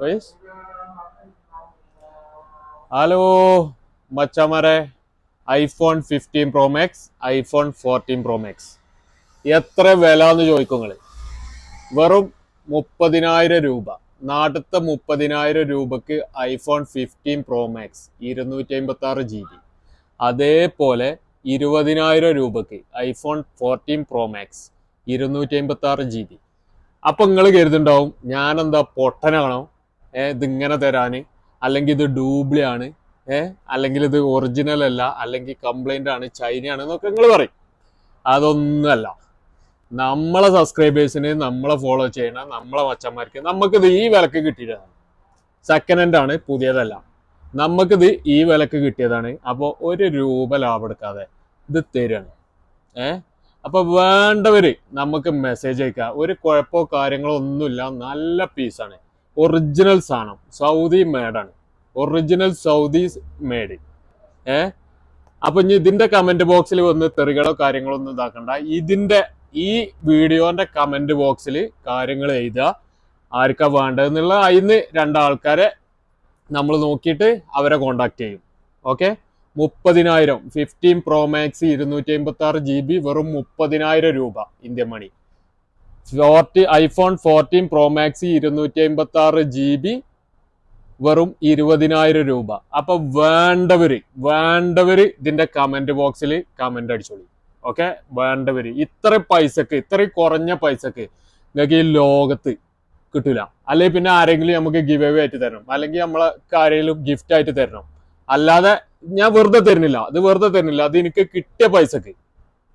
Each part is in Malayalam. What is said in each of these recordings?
Guys? Hello machamare, iPhone fifteen pro max iPhone fourteen pro max എത്ര വില എന്ന് ചോദിക്കും നിങ്ങൾ വെറും മുപ്പതിനായിരം രൂപ. നാട്ടിലത്തെ മുപ്പതിനായിരം രൂപക്ക് ഐഫോൺ ഫിഫ്റ്റീൻ പ്രോ മാക്സ് ഇരുന്നൂറ്റി അമ്പത്തി ആറ് ജി ബി അതേപോലെ ഇരുപതിനായിരം രൂപക്ക് ഐഫോൺ ഫോർട്ടീൻ പ്രോ മാക്സ് ഇരുന്നൂറ്റി അമ്പത്തി ആറ് ജി ബി അപ്പൊ നിങ്ങൾ കരുതുണ്ടാവും ഞാനെന്താ പൊട്ടനാണോ? ഏ ഇതിങ്ങനെ തരാന്. അല്ലെങ്കിൽ ഇത് ഡൂബ്ലിയാണ്. ഏ അല്ലെങ്കിൽ ഇത് ഒറിജിനൽ അല്ല. അല്ലെങ്കിൽ കംപ്ലൈന്റ് ആണ് ചൈനയാണ് എന്നൊക്കെ നിങ്ങൾ പറയും. അതൊന്നുമല്ല. നമ്മളെ സബ്സ്ക്രൈബേഴ്സിന് നമ്മളെ ഫോളോ ചെയ്യണ നമ്മളെ മച്ചന്മാർക്ക് നമുക്കിത് ഈ വിലക്ക് കിട്ടിയതാണ്. സെക്കൻഡ് ഹാൻഡ് ആണ് പുതിയതല്ല. നമുക്കിത് ഈ വിലക്ക് കിട്ടിയതാണ്. അപ്പോൾ ഒരു രൂപ ലാഭം എടുക്കാതെ ഇത് തരണം. ഏ അപ്പൊ വേണ്ടവര് നമുക്ക് മെസ്സേജ് അയക്കുക ഒരു കുഴപ്പമോ കാര്യങ്ങളോ ഒന്നുമില്ല. നല്ല പീസാണ് ഒറിജിനൽ സാധനം. സൗദി മേഡാണ് ഒറിജിനൽ സൗദി മേഡ് ഏ? അപ്പൊ ഇനി ഇതിന്റെ കമന്റ് ബോക്സിൽ വന്ന് തെറികളോ കാര്യങ്ങളോ ഒന്നും ഇതാക്കണ്ട. ഇതിന്റെ ഈ വീഡിയോന്റെ കമന്റ് ബോക്സിൽ കാര്യങ്ങൾ എഴുതുക. ആർക്കാ വേണ്ടതെന്നുള്ള അതിന് രണ്ടാൾക്കാരെ നമ്മൾ നോക്കിയിട്ട് അവരെ കോണ്ടാക്ട് ചെയ്യും. ഓക്കെ മുപ്പതിനായിരം. ഫിഫ്റ്റീൻ പ്രോ മാക്സ് ഇരുന്നൂറ്റി അമ്പത്തി ആറ് ജി ബി വെറും മുപ്പതിനായിരം രൂപ India money. Forty iPhone fourteen pro max ഇരുന്നൂറ്റി അമ്പത്തി ആറ് ജി ബി വെറും ഇരുപതിനായിരം രൂപ. അപ്പൊ വേണ്ടവര് വേണ്ടവര് ഇതിന്റെ കമന്റ് ബോക്സിൽ കമന്റ് അടിച്ചോളി. ഓക്കെ വേണ്ടവര്. ഇത്ര പൈസക്ക് ഇത്ര കുറഞ്ഞ പൈസക്ക് നിങ്ങൾക്ക് ഈ ലോകത്ത് കിട്ടൂല. അല്ലെങ്കിൽ പിന്നെ ആരെങ്കിലും നമുക്ക് ഗിവ് അവേ ആയിട്ട് തരണം. അല്ലെങ്കിൽ നമ്മളെ ആരെങ്കിലും ഗിഫ്റ്റ് ആയിട്ട് തരണം. അല്ലാതെ ഞാൻ വെറുതെ തരുന്നില്ല. അത് വെറുതെ തരുന്നില്ല. അത് എനിക്ക് കിട്ടിയ പൈസക്ക്.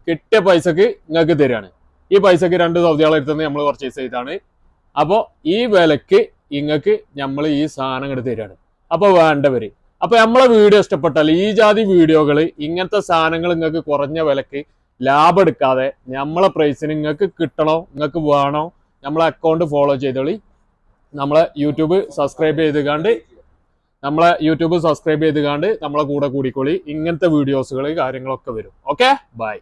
കിട്ടിയ പൈസക്ക് നിങ്ങൾക്ക് തരാണ്. ഈ പൈസക്ക് രണ്ട് സൗദികളെ അടുത്തുനിന്ന് നമ്മൾ പർച്ചേസ് ചെയ്താണ് അപ്പോൾ ഈ വിലക്ക് ഇങ്ങക്ക് നമ്മൾ ഈ സാധനം എടുത്ത് തരാണ്. അപ്പോൾ വേണ്ടവര്. അപ്പോൾ നമ്മളെ വീഡിയോ ഇഷ്ടപ്പെട്ടാൽ ഈ ജാതി വീഡിയോകൾ ഇങ്ങനത്തെ സാധനങ്ങൾ നിങ്ങൾക്ക് കുറഞ്ഞ വിലക്ക് ലാഭം എടുക്കാതെ നമ്മളെ പ്രൈസിന് നിങ്ങൾക്ക് കിട്ടണോ നിങ്ങൾക്ക് വേണോ നമ്മളെ അക്കൗണ്ട് ഫോളോ ചെയ്തോളി. നമ്മളെ യൂട്യൂബ് സബ്സ്ക്രൈബ് ചെയ്തുകാണ്ട് നമ്മളെ യൂട്യൂബ് സബ്സ്ക്രൈബ് ചെയ്ത് കണ്ട് നമ്മളെ കൂടെ കൂടിക്കോളി. ഇങ്ങനത്തെ വീഡിയോസുകൾ കാര്യങ്ങളൊക്കെ വരും. Okay bye